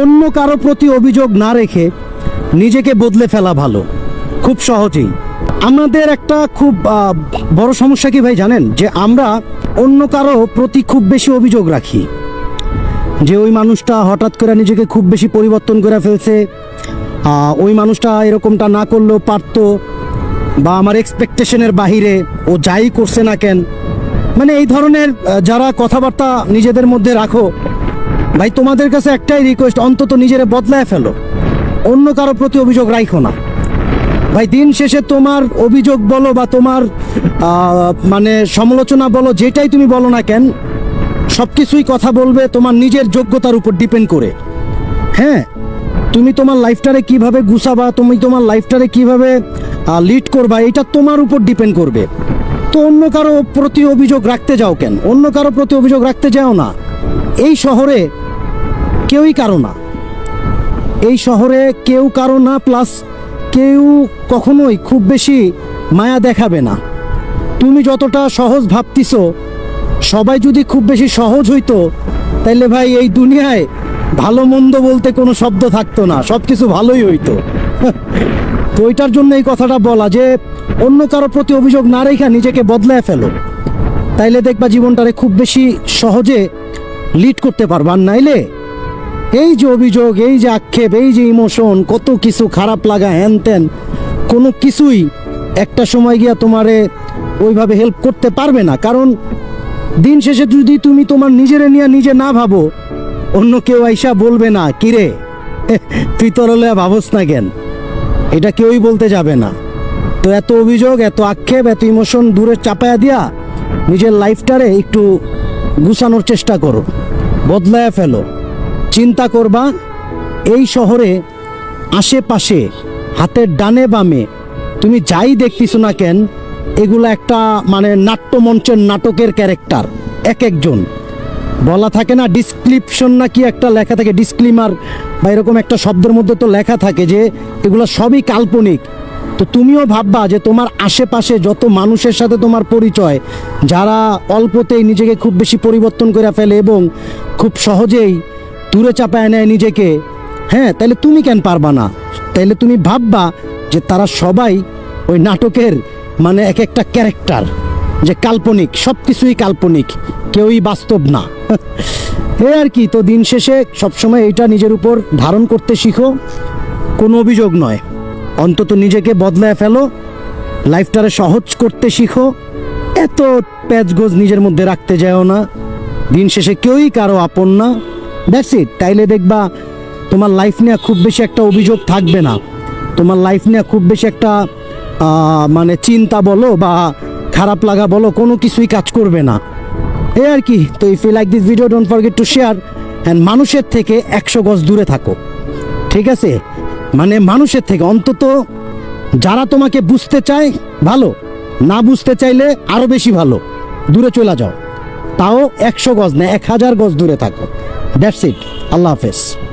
অন্য কারও প্রতি অভিযোগ না রেখে নিজেকে বদলে ফেলা ভালো। খুব সহজেই। আমাদের একটা খুব বড় সমস্যা কি ভাই জানেন? যে আমরা অন্য কারও প্রতি খুব বেশি অভিযোগ রাখি। যে ওই মানুষটা হঠাৎ করে নিজেকে খুব বেশি পরিবর্তন করে ফেলছে ওই মানুষটা এরকমটা না করলেও পারতো, বা আমার এক্সপেকটেশনের বাহিরে ও যাই করছে না কেন? মানে এই ধরনের যারা কথাবার্তা নিজেদের মধ্যে রাখো ভাই, তোমাদের কাছে একটাই রিকোয়েস্ট অন্তত নিজেরে বদলায় ফেলো। অন্য কারও প্রতি অভিযোগ রাখো না। ভাই, দিন শেষে তোমার অভিযোগ বলো বা তোমার মানে সমালোচনা বলো, যেটাই তুমি বলো না কেন সব কিছুই কথা বলবে তোমার নিজের যোগ্যতার উপর ডিপেন্ড করে। হ্যাঁ তুমি তোমার লাইফটারে কীভাবে গুছাবা, তুমি তোমার লাইফটারে কীভাবে লিড করবা, এটা তোমার উপর ডিপেন্ড করবে। তো অন্য কারও প্রতি অভিযোগ রাখতে যাও কেন? অন্য কারও প্রতি অভিযোগ রাখতে যাও না। এই শহরে কেউই কারও না। এই শহরে কেউ কারও না, প্লাস কেউ কখনোই খুব বেশি মায়া দেখাবে না। তুমি যতটা সহজ ভাবতিছো, সবাই যদি খুব বেশি সহজ হইতো, তাইলে ভাই এই দুনিয়ায় ভালো মন্দ বলতে কোনো শব্দ থাকতো না সব কিছু ভালোই হইতো। তো ওইটার জন্য এই কথাটা বলা যে, অন্য কারও প্রতি অভিযোগ না রেখা নিজেকে বদলায় ফেলো। তাইলে দেখবা জীবনটারে খুব বেশি সহজে লিড করতে পারবা। নাইলে এই যে অভিযোগ, এই যে আক্ষেপ, এই যে ইমোশন, কত কিছু খারাপ লাগা, হ্যান ত্যান। কোনো কিছুই একটা সময় গিয়া তোমারে ওইভাবে হেল্প করতে পারবে না। কারণ দিন শেষে যদি তুমি তোমার নিজেরে নিয়ে নিজে না ভাবো, অন্য কেউ আইসা বলবে না, কিরে, তুই তোর হলে ভাবস না কেন? এটা কেউই বলতে যাবে না। তো এত অভিযোগ, এত আক্ষেপ, এত ইমোশন দূরে চাপায়া দিয়া নিজের লাইফটারে একটু গুছানোর চেষ্টা করো। বদলায়া ফেলো। চিন্তা করবা, এই শহরে আশেপাশে, হাতের ডানে বামে, তুমি যাই দেখতেছো না কেন, এগুলো একটা মানে নাট্যমঞ্চের নাটকের ক্যারেক্টার, এক একজন। বলা থাকে না ডিসক্রিপশন না কি একটা লেখা থাকে, ডিসক্লিমার বা এরকম একটা শব্দের মধ্যে তো লেখা থাকে যে এগুলো সবই কাল্পনিক। তো তুমিও ভাববা যে তোমার আশেপাশে যত মানুষের সাথে তোমার পরিচয়, যারা অল্পতেই নিজেকে খুব বেশি পরিবর্তন করে ফেলে এবং খুব সহজেই দূরে চাপায় নেয় নিজেকে। হ্যাঁ তাহলে তুমি কেন পারবা না? তাইলে তুমি ভাববা যে তারা সবাই ওই নাটকের মানে এক একটা ক্যারেক্টার, যে কাল্পনিক সব কিছুই কাল্পনিক, কেউই বাস্তব না। এই আর কি, তো দিন শেষে সবসময় এটা নিজের উপর ধারণ করতে শিখো, কোনো অভিযোগ নয়। অন্তত নিজেকে বদলায় ফেলো, লাইফটারে সহজ করতে শিখো, এত প্যাচগোজ নিজের মধ্যে রাখতে যাও না। দিন শেষে কেউই কারও আপন না। দ্যাটস ইট তাইলে দেখবা তোমার লাইফ নিয়ে খুব বেশি একটা অভিযোগ থাকবে না। তোমার লাইফ নিয়ে খুব বেশি একটা মানে চিন্তা বলো বা খারাপ লাগা বলো, কোনো কিছুই কাজ করবে না। এই আর কি। তো if you like this video don't forget to share and মানুষের থেকে একশো গজ দূরে থাকো। ঠিক আছে? মানে মানুষের থেকে। অন্তত যারা তোমাকে বুঝতে চায়, ভালো। না বুঝতে চাইলে আরও বেশি ভালো। দূরে চলে যাও। তাও একশো গজ না, এক হাজার গজ দূরে থাকো। That's it. আল্লাহ হাফেজ।